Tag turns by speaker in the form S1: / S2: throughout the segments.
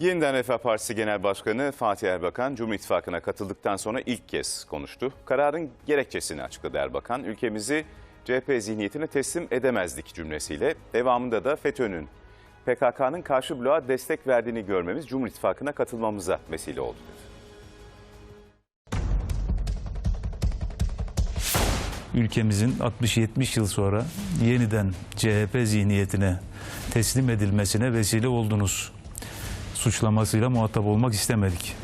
S1: Yeniden Refah Partisi Genel Başkanı Fatih Erbakan, Cumhur İttifakı'na katıldıktan sonra ilk kez konuştu. Kararın gerekçesini açıkladı Erbakan. Ülkemizi CHP zihniyetine teslim edemezdik cümlesiyle. Devamında da FETÖ'nün PKK'nın karşı bloğa destek verdiğini görmemiz Cumhur İttifakı'na katılmamıza vesile oldu
S2: ülkemizin 60-70 yıl sonra yeniden CHP zihniyetine teslim edilmesine vesile oldunuz. Suçlamasıyla muhatap olmak istemedik.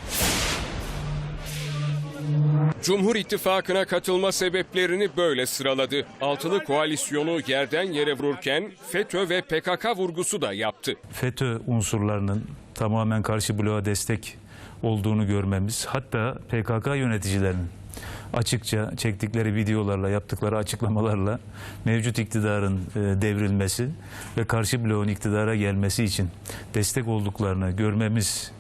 S3: Cumhur İttifakı'na katılma sebeplerini böyle sıraladı. Altılı koalisyonu yerden yere vururken FETÖ ve PKK vurgusu da yaptı.
S2: FETÖ unsurlarının tamamen karşı bloğa destek olduğunu görmemiz, hatta PKK yöneticilerinin açıkça çektikleri videolarla, yaptıkları açıklamalarla mevcut iktidarın e, devrilmesi ve karşı bloğun iktidara gelmesi için destek olduklarını görmemiz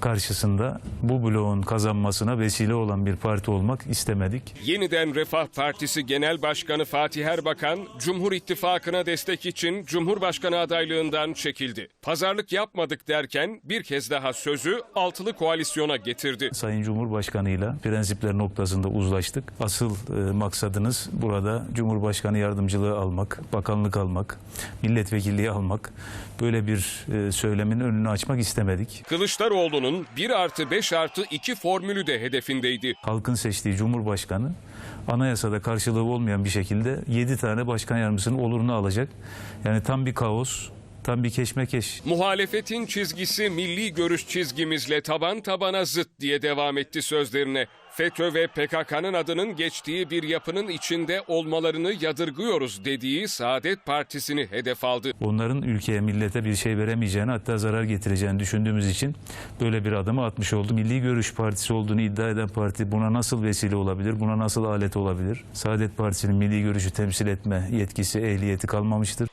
S2: karşısında bu bloğun kazanmasına vesile olan bir parti olmak istemedik.
S3: Yeniden Refah Partisi Genel Başkanı Fatih Erbakan, Cumhur İttifakı'na destek için Cumhurbaşkanı adaylığından çekildi. Pazarlık yapmadık derken bir kez daha sözü altılı koalisyona getirdi.
S2: Sayın Cumhurbaşkanıyla prensipler noktasında uzlaştık. Asıl e, maksadınız burada Cumhurbaşkanı yardımcılığı almak, bakanlık almak, milletvekilliği almak. Böyle bir e, söylemin önünü açmak istemedik.
S3: Kılıçdaroğlu'nun 1 artı 5 artı 2 formülü de hedefindeydi.
S2: Halkın seçtiği Cumhurbaşkanı anayasada karşılığı olmayan bir şekilde 7 tane başkan yardımcısının olurunu alacak. Yani tam bir kaos, tam bir keşmekeş.
S3: Muhalefetin çizgisi milli görüş çizgimizle taban tabana zıt diye devam etti sözlerine. FETÖ ve PKK'nın adının geçtiği bir yapının içinde olmalarını yadırgıyoruz dediği Saadet Partisi'ni hedef aldı.
S2: Onların ülkeye, millete bir şey veremeyeceğini hatta zarar getireceğini düşündüğümüz için böyle bir adımı atmış oldu. Milli Görüş Partisi olduğunu iddia eden parti buna nasıl vesile olabilir, buna nasıl alet olabilir? Saadet Partisi'nin milli görüşü temsil etme yetkisi, ehliyeti kalmamıştır.